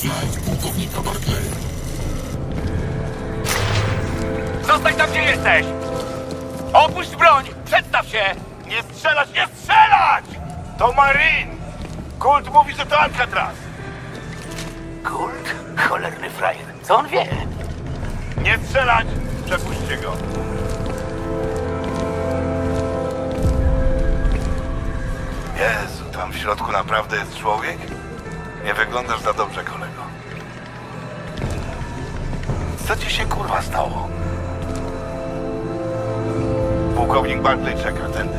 Znajdź pułkownika Barclaya. Zostań tam, gdzie jesteś! Opuść broń! Przedstaw się! Nie strzelać, nie strzelać! To Marin! Kult mówi, że to Alcatraz! Kult? Cholerny frajer. Co on wie? Nie strzelać! Przepuśćcie go! Jezu, tam w środku naprawdę jest człowiek? Nie wyglądasz za dobrze, kolego. Co ci się kurwa stało? Pułkownik Barclay czeka tędy.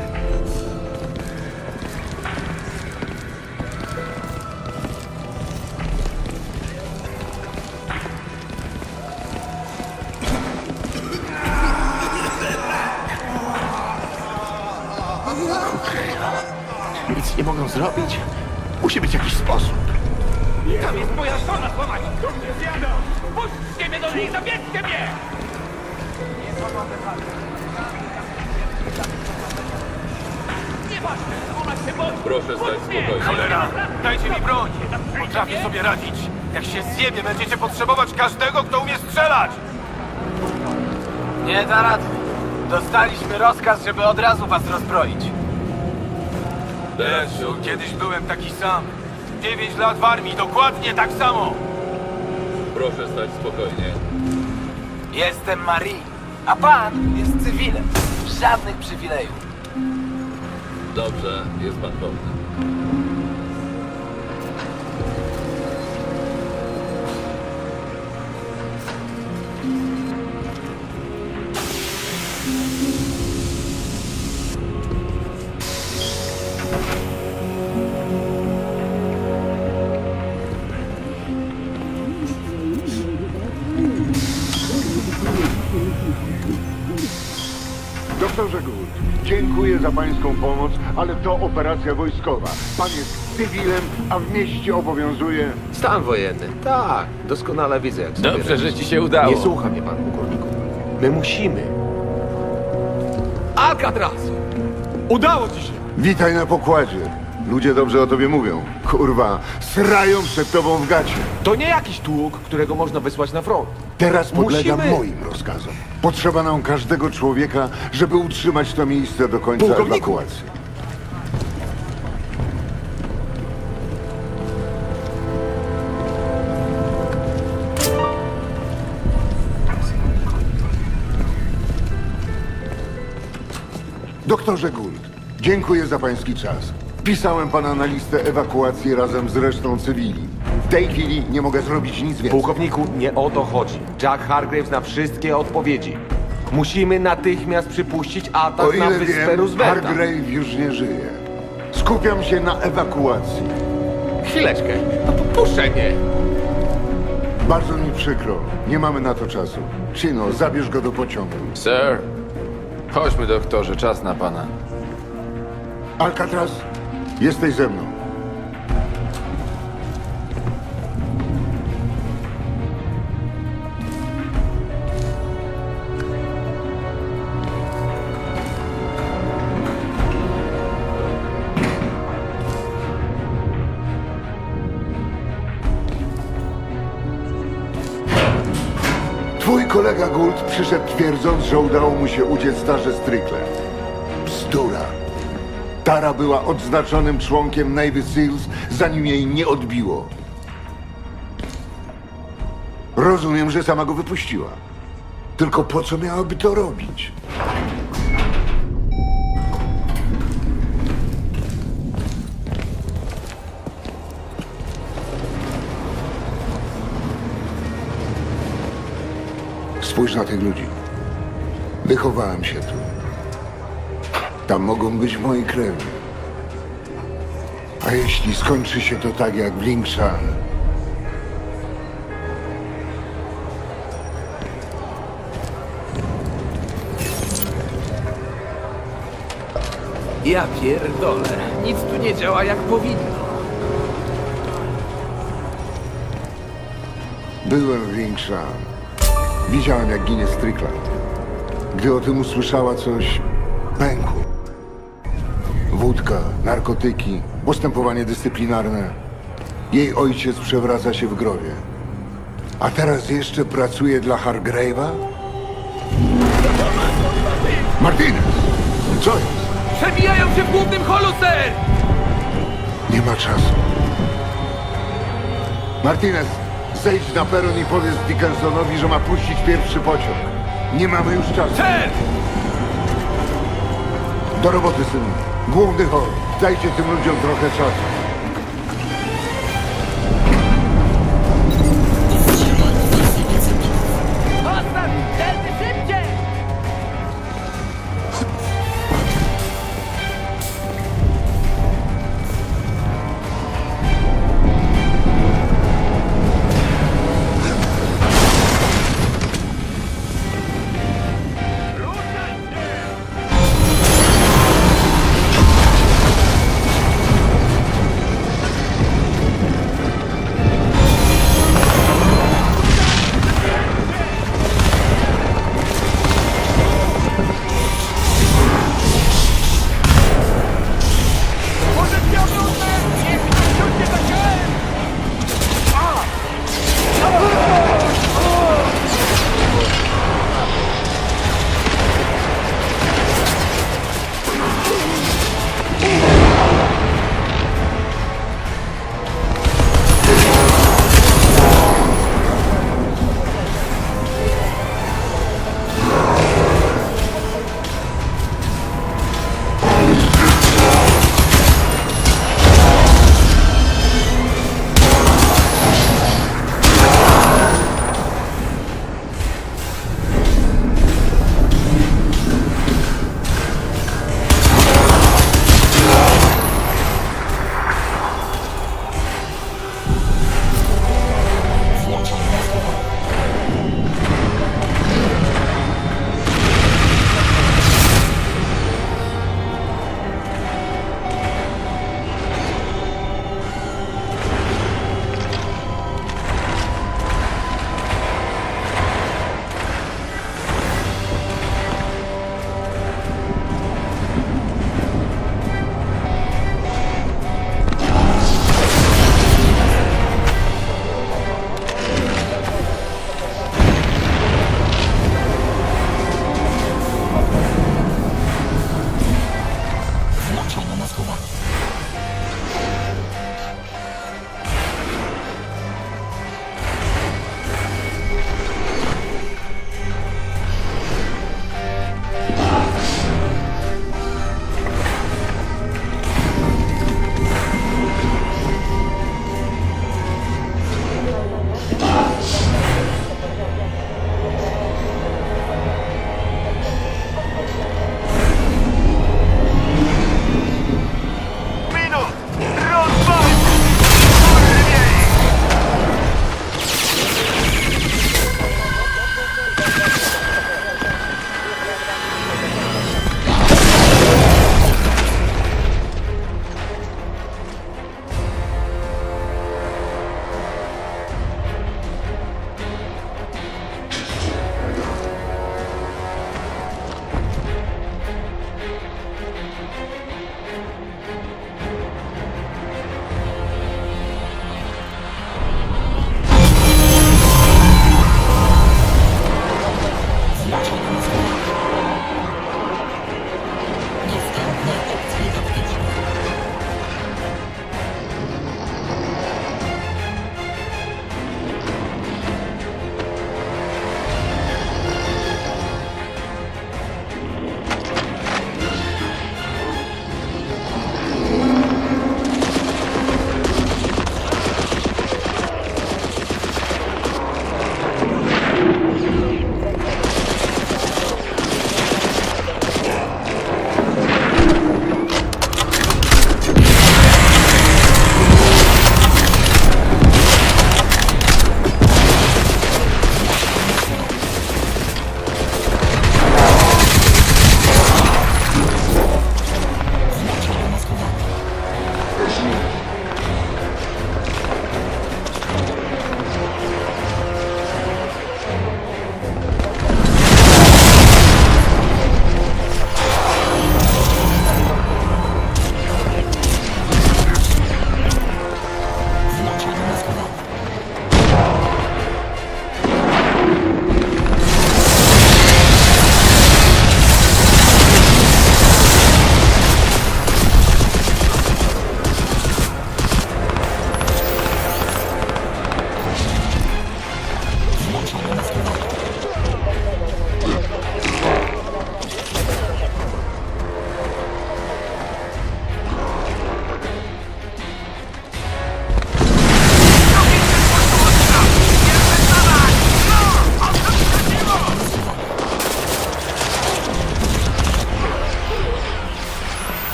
Nic nie mogą zrobić. Musi być jakiś sposób. Tam jest moja żona, złamać! Puśćcie mnie do niej, zabierzcie mnie! Nieważne, ona się boi! Proszę stać spokojnie. Cholera, dajcie mi broń! Potrafię sobie radzić. Jak się zjebie, będziecie potrzebować każdego, kto umie strzelać! Nie da rady. Dostaliśmy rozkaz, żeby od razu was rozbroić. Jezu, kiedyś byłem taki sam. 9 lat w armii, dokładnie tak samo. Proszę stać spokojnie. Jestem Marie, a pan jest cywilem. Żadnych przywilejów. Dobrze, jest pan pewny. Doktorze Gould, dziękuję za pańską pomoc, ale to operacja wojskowa. Pan jest cywilem, a w mieście obowiązuje... Stan wojenny. Tak, doskonale widzę, jak sobie Dobrze, że radzisz. ci się udało. Nie słucha mnie pan, pułkowniku. My musimy. Alcatraz! Udało ci się! Witaj na pokładzie. Ludzie dobrze o tobie mówią. Kurwa, srają przed tobą w gacie. To nie jakiś tłuk, którego można wysłać na front. Teraz podlega Musimy- moim rozkazom. Potrzeba nam każdego człowieka, żeby utrzymać to miejsce do końca Pułkowniku! ewakuacji. Doktorze Gould, dziękuję za pański czas. Wpisałem pana na listę ewakuacji razem z resztą cywili. W tej chwili nie mogę zrobić nic więcej. Pułkowniku, nie o to chodzi. Jack Hargraves na wszystkie odpowiedzi. Musimy natychmiast przypuścić atak O na ile wyspę wiem, Roosevelta. Hargrave już nie żyje. Skupiam się na ewakuacji. Chwileczkę. No, puszczę mnie. Bardzo mi przykro. Nie mamy na to czasu. Chino, zabierz go do pociągu. Sir, chodźmy, doktorze, czas na pana. Alcatraz, jesteś ze mną. Kolega Gould przyszedł twierdząc, że udało mu się uciec starze Strickland. Bzdura. Tara była odznaczonym członkiem Navy Seals, zanim jej nie odbiło. Rozumiem, że sama go wypuściła. Tylko po co miałaby to robić? Spójrz na tych ludzi. Wychowałem się tu. Tam mogą być moi krewni. A jeśli skończy się to tak jak w Linkshan, Ja pierdolę. Nic tu nie działa jak powinno. byłem w Linkshan. Widziałem, jak ginie Strickland. Gdy o tym usłyszała coś, pękł. Wódka, narkotyki, postępowanie dyscyplinarne. Jej ojciec przewraca się w grobie. A teraz jeszcze pracuje dla Hargrave'a? Martinez! Co jest? Przebijają się w głównym holu, ser! Nie ma czasu. Martinez, zejdź na peron i powiedz Dickensonowi, że ma puścić pierwszy pociąg. Nie mamy już czasu. Ser! Do roboty, synu. Główny hol. Dajcie tym ludziom trochę czasu.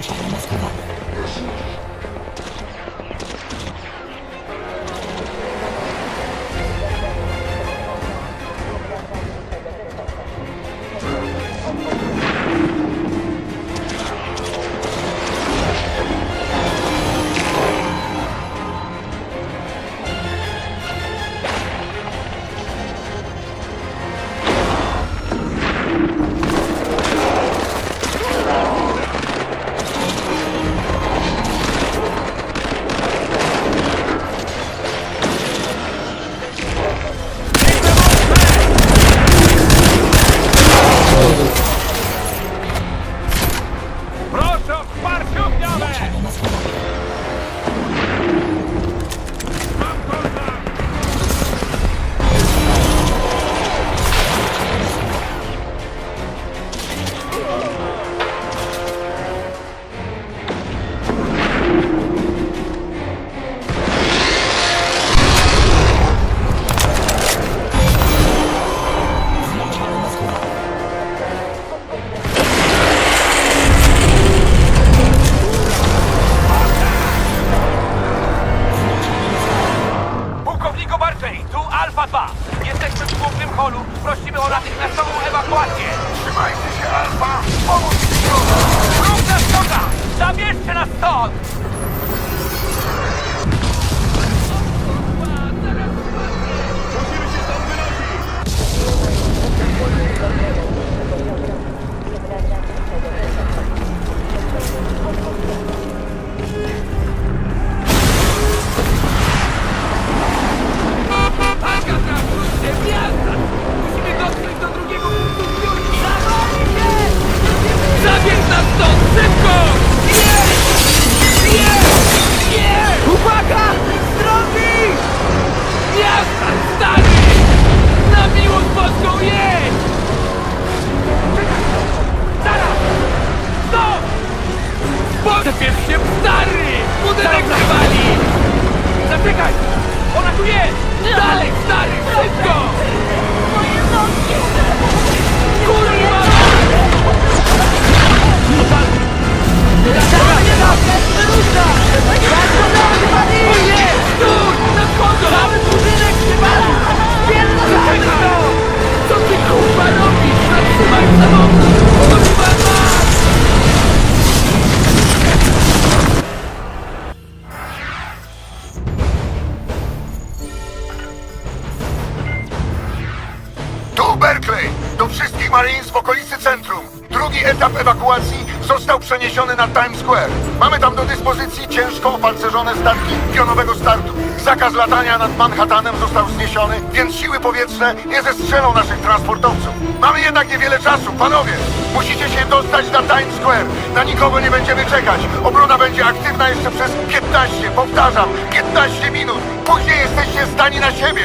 ciała zamaskowane. Alfa 2. Jesteśmy w głównym holu. Prosimy o natychmiastową ewakuację. Trzymajcie się, Alfa! Pomóż mi Równa szkoda! Zabierzcie nas stąd! Musimy się stąd wynosić! Dalej, stary, szybko! Moje nogi! Kurwa! Ruszaj! Ruszaj! Square. Mamy tam do dyspozycji ciężko opancerzone statki pionowego startu. Zakaz latania nad Manhattanem został zniesiony, więc siły powietrzne nie zestrzelą naszych transportowców. Mamy jednak niewiele czasu, panowie. Musicie się dostać na Times Square. Na nikogo nie będziemy czekać. Obrona będzie aktywna jeszcze przez 15, powtarzam, 15 minut. Później jesteście zdani na siebie.